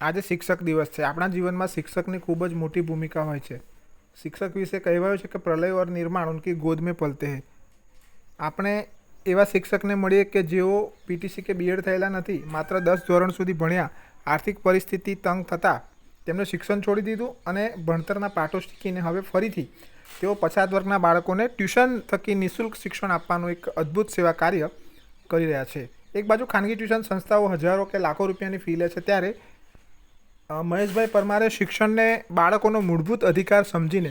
આજે શિક્ષક દિવસ છે. આપણા જીવનમાં શિક્ષકની ખૂબ જ મોટી ભૂમિકા હોય છે. શિક્ષક વિશે કહેવાયું છે કે પ્રલય ઓર નિર્માણ ઉનકી ગોદ મેં પલતે હે. આપણે એવા શિક્ષકને મળીએ કે જેઓ પીટીસી કે બીએડ થયેલા નથી, માત્ર દસ ધોરણ સુધી ભણ્યા, આર્થિક પરિસ્થિતિ તંગ થતાં તેમણે શિક્ષણ છોડી દીધું અને ભણતરના પાઠો શીખીને હવે ફરીથી તેઓ પછાત વર્ગના બાળકોને ટ્યુશન થકી નિઃશુલ્ક શિક્ષણ આપવાનું એક અદ્ભુત સેવા કાર્ય કરી રહ્યા છે. એક બાજુ ખાનગી ટ્યુશન સંસ્થાઓ હજારો કે લાખો રૂપિયાની ફી લે છે, ત્યારે મહેશભાઈ પરમારે શિક્ષણને બાળકોનો મૂળભૂત અધિકાર સમજીને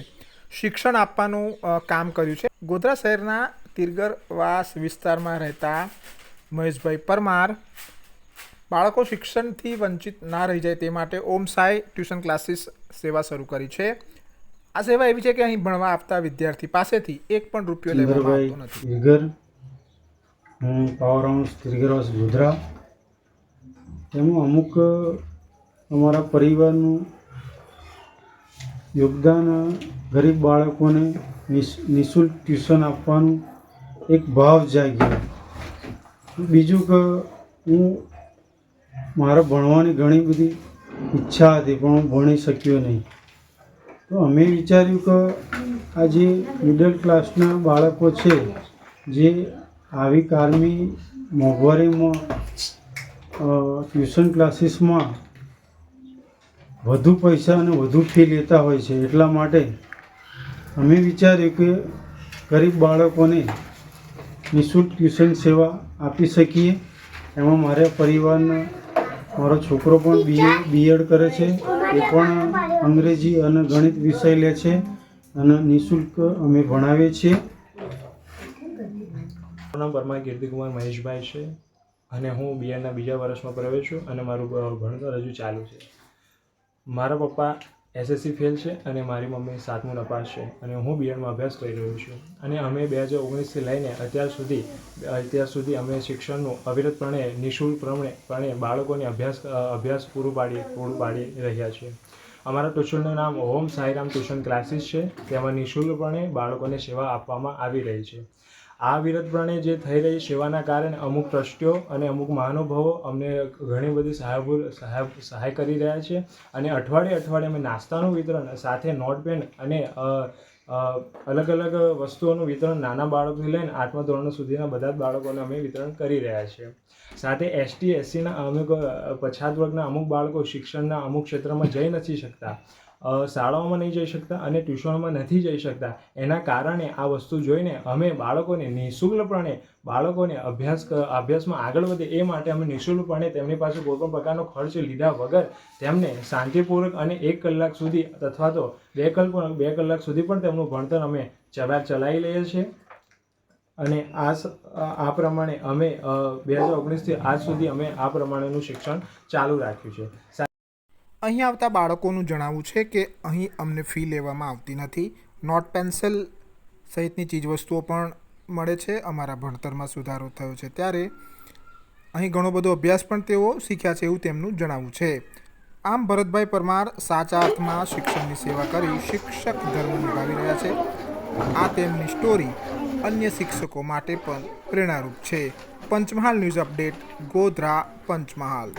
શિક્ષણ આપવાનું કામ કર્યું છે. ગોધરા શહેરના તિરગરવાસ વિસ્તારમાં રહેતા મહેશભાઈ પરમાર બાળકો શિક્ષણથી વંચિત ના રહી જાય તે માટે ઓમ સાઈ ટ્યુશન ક્લાસીસ સેવા શરૂ કરી છે. આ સેવા એવી છે કે અહીં ભણવા આપતા વિદ્યાર્થી પાસેથી એક પણ રૂપિયો લેવામાં આવતો નથી. હું પાવર હાઉસ ગોધરા. અમુક અમારા પરિવારનું યોગદાન ગરીબ બાળકોને નિશ- નિઃશુલ્ક ટ્યુશન આપવાનું એક ભાવ જાગ્યો. બીજું કે હું મારે ભણવાની ઘણી બધી ઈચ્છા હતી, પણ હું ભણી શક્યો નહીં. તો અમે વિચાર્યું કે આ જે મિડલ ક્લાસના બાળકો છે, જે આવી કારમી મોંઘવારીમાં ટ્યુશન ક્લાસીસમાં વધુ પૈસા અને વધુ ફી લેતા હોય છે, એટલા માટે અમે વિચાર્યું કે ગરીબ બાળકોને નિઃશુલ્ક ટ્યુશન સેવા આપી શકીએ. એમાં મારા પરિવારના, મારો છોકરો પણ બીએ બીએડ કરે છે. એ પણ અંગ્રેજી અને ગણિત વિષય લે છે અને નિઃશુલ્ક અમે ભણાવીએ છીએ. નામ પરમાર કીર્તિકુમાર મહેશભાઈ છે અને હું બીએડના બીજા વર્ષમાં પ્રવેશ છું અને મારું ભણતર હજુ ચાલુ છે. મારા પપ્પા એસએસસી ફેલ છે અને મારી મમ્મી સાતમું નપાસ છે અને હું બીએડમાં અભ્યાસ કરી રહ્યો છું. અને અમે બે હજાર ઓગણીસથી લઈને અત્યાર સુધી અત્યાર સુધી અમે શિક્ષણનું અવિરતપણે નિઃશુલ્ક પ્રમાણે પ્રમાણે બાળકોને અભ્યાસ અભ્યાસ પૂરું પાડી પૂરું પાડી રહ્યા છીએ. અમારા ટ્યુશનનું નામ ઓમ સાઈરામ ટ્યુશન ક્લાસીસ છે. તેમાં નિઃશુલ્કપણે બાળકોને સેવા આપવામાં આવી રહી છે. આ વિરતપણે જે થઈ રહી સેવાના કારણે અમુક ટ્રસ્ટીઓ અને અમુક મહાનુભાવો અમને ઘણી બધી સહાયભૂ સહાય સહાય કરી રહ્યા છે. અને અઠવાડિયે અઠવાડિયે અમે નાસ્તાનું વિતરણ સાથે નોટપેન અને અલગ અલગ વસ્તુઓનું વિતરણ નાના બાળકોથી લઈને આઠમા ધોરણ સુધીના બધા જ બાળકોને અમે વિતરણ કરી રહ્યા છીએ સાથે એસટી, એસસીના અમુક પછાત વર્ગના અમુક બાળકો શિક્ષણના અમુક ક્ષેત્રમાં જઈ નથી શકતા. શાળાઓમાં નહીં જઈ શકતા અને ટ્યુશનોમાં નથી જઈ શકતા. એના કારણે આ વસ્તુ જોઈને અમે બાળકોને નિઃશુલ્કપણે બાળકોને અભ્યાસ અભ્યાસમાં આગળ વધે એ માટે અમે નિઃશુલ્કપણે તેમની પાસે કોઈપણ પ્રકારનો ખર્ચ લીધા વગર તેમને શાંતિપૂર્વક અને એક કલાક સુધી અથવા તો બે કલાક બે કલાક સુધી પણ તેમનું ભણતર અમે ચવાર ચલાવી લઈએ છીએ. અને આ આ પ્રમાણે અમે બે હજાર ઓગણીસથી આજ સુધી અમે આ પ્રમાણેનું શિક્ષણ ચાલુ રાખ્યું છે. અહીં આવતા બાળકોનું જણાવવું છે કે અહીં અમને ફી લેવામાં આવતી નથી. નોટ પેન્સિલ સહિતની ચીજવસ્તુઓ પણ મળે છે. અમારા ભણતરમાં સુધારો થયો છે ત્યારે અહીં ઘણો બધો અભ્યાસ પણ તેઓ શીખ્યા છે એવું તેમનું જણાવવું છે. આમ ભરતભાઈ પરમાર સાચા અર્થમાં શિક્ષણની સેવા કરી શિક્ષક ધર્મ નિભાવી રહ્યા છે. આ તેમની સ્ટોરી અન્ય શિક્ષકો માટે પણ પ્રેરણારૂપ છે. Panchmahal news update Godhra Panchmahal.